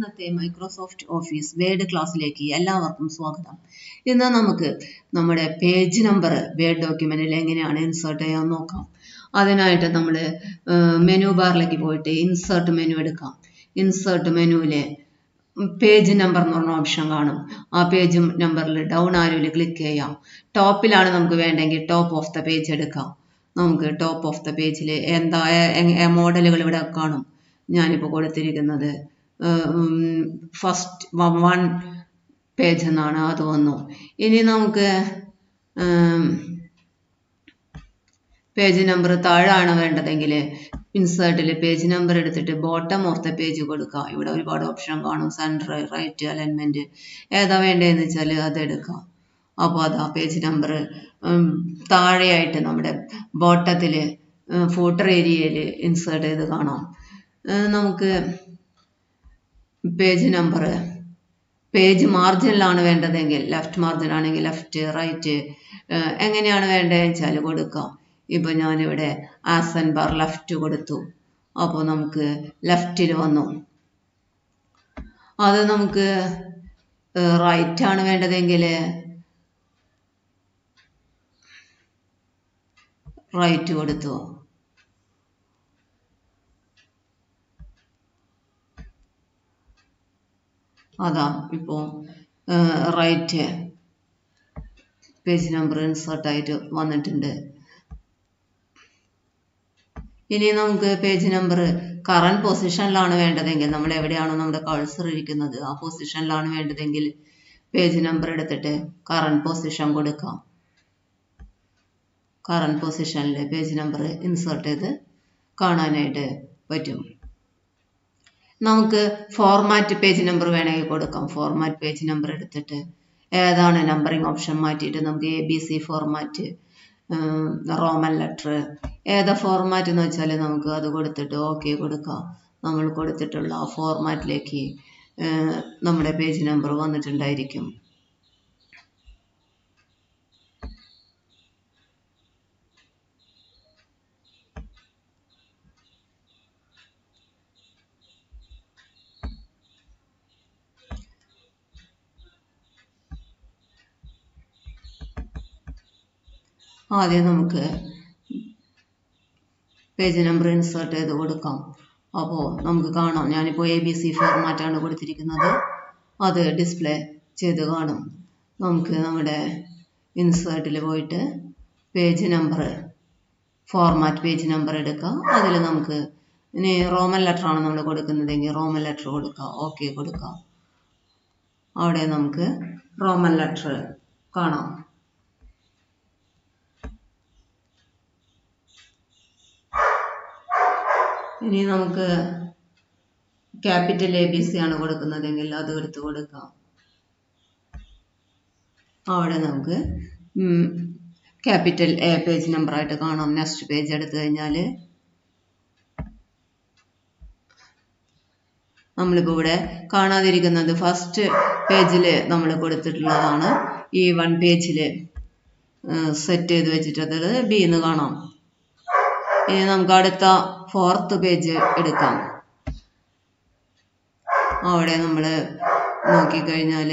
ഇന്നത്തെ Microsoft office word ക്ലാസ്സിലേക്ക് എല്ലാവർക്കും സ്വാഗതം. ഇന്ന് നമുക്ക് നമ്മുടെ പേജ് നമ്പർ വേഡ് ഡോക്യുമെന്റിൽ എങ്ങനെയാണ് ഇൻസേർട്ട് ചെയ്യാൻ നോക്കാം. അതിനായിട്ട് നമ്മൾ മെനു ബാറിലേക്ക് പോയിട്ട് ഇൻസേർട്ട് മെനു എടുക്കാം. ഇൻസേർട്ട് മെനുവിലെ പേജ് നമ്പർ എന്ന് പറഞ്ഞ ഓപ്ഷൻ കാണും. ആ പേജ് നമ്പറിൽ ഡൗൺ ആരോയിൽ ക്ലിക്ക് ചെയ്യാം. ടോപ്പിലാണ് നമുക്ക് വേണ്ടെങ്കിൽ ടോപ്പ് ഓഫ് ദ പേജ് എടുക്കാം. നമുക്ക് ടോപ്പ് ഓഫ് ദ പേജിൽ എന്താ മോഡലുകൾ ഇവിടെ കാണും. ഞാനിപ്പോൾ കൊടുത്തിരിക്കുന്നത് ഫസ്റ്റ് വൺ പേജ് എന്നാണ് അത് വന്നു. ഇനി നമുക്ക് പേജ് നമ്പർ താഴാണ് വേണ്ടതെങ്കിൽ ഇൻസേർട്ടിൽ പേജ് നമ്പർ എടുത്തിട്ട് ബോട്ടം ഓഫ് പേജ് കൊടുക്കുക ഇവിടെ ഒരുപാട് ഓപ്ഷൻ കാണും. സെന്റർ റൈറ്റ് അലൈൻമെന്റ് ഏതാ വേണ്ടതെന്ന് വെച്ചാൽ അത് എടുക്കാം. അപ്പോൾ അതാ പേജ് നമ്പർ താഴെയായിട്ട് നമ്മുടെ ബോട്ടത്തിൽ ഫോട്ടർ ഏരിയയിൽ ഇൻസേർട്ട് ചെയ്ത് കാണാം. നമുക്ക് പേജ് നമ്പർ പേജ് മാർജിനിലാണ് വേണ്ടതെങ്കിൽ ലെഫ്റ്റ് മാർജിൻ ആണെങ്കിൽ ലെഫ്റ്റ് റൈറ്റ് എങ്ങനെയാണ് വേണ്ടതെന്ന് വെച്ചാൽ കൊടുക്കാം. ഇപ്പോൾ ഞാനിവിടെ ആസൻ ബാർ ലെഫ്റ്റ് കൊടുത്തു. അപ്പോൾ നമുക്ക് ലെഫ്റ്റിൽ വന്നു. അത് നമുക്ക് റൈറ്റ് ആണ് വേണ്ടതെങ്കിൽ റൈറ്റ് കൊടുത്തു. അതാ ഇപ്പോൾ റൈറ്റ് പേജ് നമ്പർ ഇൻസേർട്ട് ആയിട്ട് വന്നിട്ടുണ്ട്. ഇനി നമുക്ക് പേജ് നമ്പർ കറണ്ട് പൊസിഷനിലാണ് വേണ്ടതെങ്കിൽ നമ്മൾ എവിടെയാണോ നമ്മുടെ കൾസർ ഇരിക്കുന്നത് ആ പൊസിഷനിലാണ് വേണ്ടതെങ്കിൽ പേജ് നമ്പർ എടുത്തിട്ട് കറണ്ട് പൊസിഷൻ കൊടുക്കാം. കറണ്ട് പൊസിഷനിൽ പേജ് നമ്പർ ഇൻസേർട്ട് ചെയ്ത് കാണാനായിട്ട് പറ്റും. നമുക്ക് ഫോർമാറ്റ് പേജ് നമ്പർ വേണമെങ്കിൽ കൊടുക്കാം. ഫോർമാറ്റ് പേജ് നമ്പർ എടുത്തിട്ട് ഏതാണ് നമ്പറിംഗ് ഓപ്ഷൻ മാറ്റിയിട്ട് നമുക്ക് A B C format roman letter ഏതാ ഫോർമാറ്റ് എന്ന് വെച്ചാൽ നമുക്ക് അത് കൊടുത്തിട്ട് ഓക്കെ കൊടുക്കാം. നമ്മൾ കൊടുത്തിട്ടുള്ള ആ ഫോർമാറ്റിലേക്ക് നമ്മുടെ പേജ് നമ്പർ വന്നിട്ടുണ്ടായിരിക്കും. ആദ്യം നമുക്ക് പേജ് നമ്പർ ഇൻസേർട്ട് ചെയ്ത് കൊടുക്കാം. അപ്പോൾ നമുക്ക് കാണാം. ഞാനിപ്പോൾ എ ബി സി ഫോർമാറ്റാണ് കൊടുത്തിരിക്കുന്നത്. അത് ഡിസ്പ്ലേ ചെയ്ത് കാണും. നമുക്ക് നമ്മുടെ ഇൻസേർട്ടിൽ പോയിട്ട് page number format page number എടുക്കാം. അതിൽ നമുക്ക് ഇനി റോമൻ ലെറ്റർ ആണ് നമ്മൾ കൊടുക്കുന്നതെങ്കിൽ റോമൻ ലെറ്റർ കൊടുക്കാം. ഓക്കെ കൊടുക്കാം. അവിടെ നമുക്ക് റോമൻ ലെറ്റർ കാണാം. ഇനി നമുക്ക് ക്യാപിറ്റൽ എ ബി സി ആണ് കൊടുക്കുന്നതെങ്കിൽ അത് എടുത്ത് കൊടുക്കാം. അവിടെ നമുക്ക് ക്യാപിറ്റൽ എ പേജ് നമ്പർ ആയിട്ട് കാണാം. നെക്സ്റ്റ് പേജ് എടുത്തു കഴിഞ്ഞാൽ നമ്മളിപ്പോൾ ഇവിടെ കാണാതിരിക്കുന്നത് ഫസ്റ്റ് പേജിൽ നമ്മൾ കൊടുത്തിട്ടുള്ളതാണ്. ഈ വൺ പേജിൽ സെറ്റ് ചെയ്ത് വെച്ചിട്ടുള്ളത് ബി എന്ന് കാണാം. ഇനി നമുക്ക് അടുത്ത ഫോർത്ത് പേജ് എടുക്കാം. അവിടെ നമ്മൾ നോക്കിക്കഴിഞ്ഞാൽ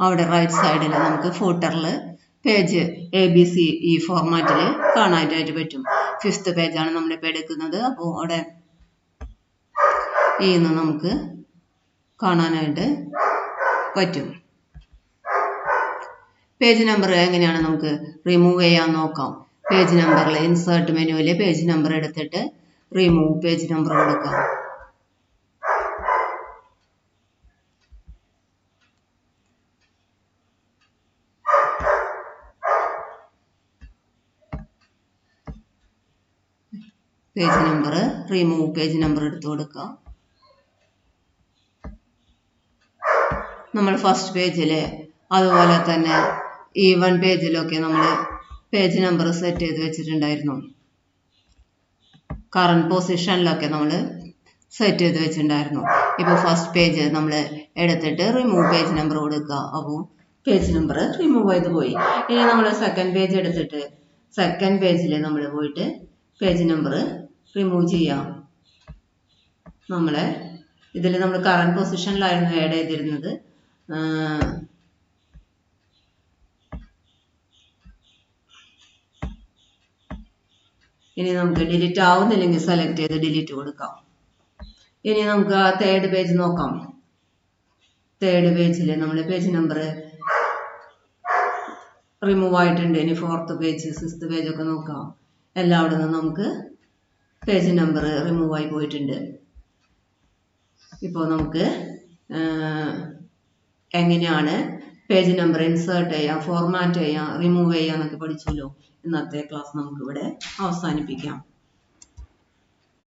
അവിടെ റൈറ്റ് സൈഡിൽ നമുക്ക് ഫൂട്ടറിൽ പേജ് എ ബി സി ഈ ഫോർമാറ്റിൽ കാണാനായിട്ട് പറ്റും. ഫിഫ്ത്ത് പേജാണ് നമ്മളിപ്പോൾ എടുക്കുന്നത്. അപ്പോൾ അവിടെ ഇന്ന് നമുക്ക് കാണാനായിട്ട് പറ്റും. പേജ് നമ്പർ എങ്ങനെയാണ് നമുക്ക് റിമൂവ് ചെയ്യാൻ നോക്കാം? പേജ് നമ്പറിൽ ഇൻസേർട്ട് മെനുവിൽ പേജ് നമ്പർ എടുത്തിട്ട് റിമൂവ് പേജ് നമ്പർ കൊടുക്കാം. Page number remove page number എടുത്തു കൊടുക്കുക നമ്മൾ ഫസ്റ്റ് പേജിൽ അതുപോലെ തന്നെ ഈ വൺ പേജിലൊക്കെ നമ്മൾ പേജ് നമ്പർ സെറ്റ് ചെയ്ത് വെച്ചിട്ടുണ്ടായിരുന്നു. കറണ്ട് പൊസിഷനിലൊക്കെ നമ്മൾ സെറ്റ് ചെയ്ത് വെച്ചിട്ടുണ്ടായിരുന്നു. ഇപ്പോൾ ഫസ്റ്റ് പേജ് നമ്മൾ എടുത്തിട്ട് റിമൂവ് പേജ് നമ്പർ കൊടുക്കുക അപ്പോൾ പേജ് നമ്പർ റിമൂവ് ചെയ്ത് പോയി. ഇനി നമ്മൾ സെക്കൻഡ് പേജ് എടുത്തിട്ട് സെക്കൻഡ് പേജിൽ നമ്മൾ പോയിട്ട് പേജ് നമ്പർ റിമൂവ് ചെയ്യാം. നമ്മളെ ഇതിൽ നമ്മൾ കറണ്ട് പൊസിഷനിലായിരുന്നു ആഡ് ചെയ്തിരുന്നത്. ഇനി നമുക്ക് ഡിലീറ്റ് ആവുന്നില്ലെങ്കിൽ സെലക്ട് ചെയ്ത് ഡിലീറ്റ് കൊടുക്കാം. ഇനി നമുക്ക് ആ തേർഡ് പേജ് നോക്കാം. തേർഡ് പേജിൽ നമ്മൾ പേജ് നമ്പർ റിമൂവ് ആയിട്ടുണ്ട്. ഇനി ഫോർത്ത് പേജ് സിക്സ്ത് പേജ് ഒക്കെ നോക്കാം. എല്ലാവിടെ നിന്നും നമുക്ക് പേജ് നമ്പർ റിമൂവ് ആയി പോയിട്ടുണ്ട്. ഇപ്പോൾ നമുക്ക് എങ്ങനെയാണ് പേജ് നമ്പർ ഇൻസേർട്ട് ചെയ്യാം ഫോർമാറ്റ് ചെയ്യാം റിമൂവ് ചെയ്യാം എന്നൊക്കെ പഠിച്ചല്ലോ ഇന്നത്തെ ക്ലാസ് നമുക്കിവിടെ അവസാനിപ്പിക്കാം.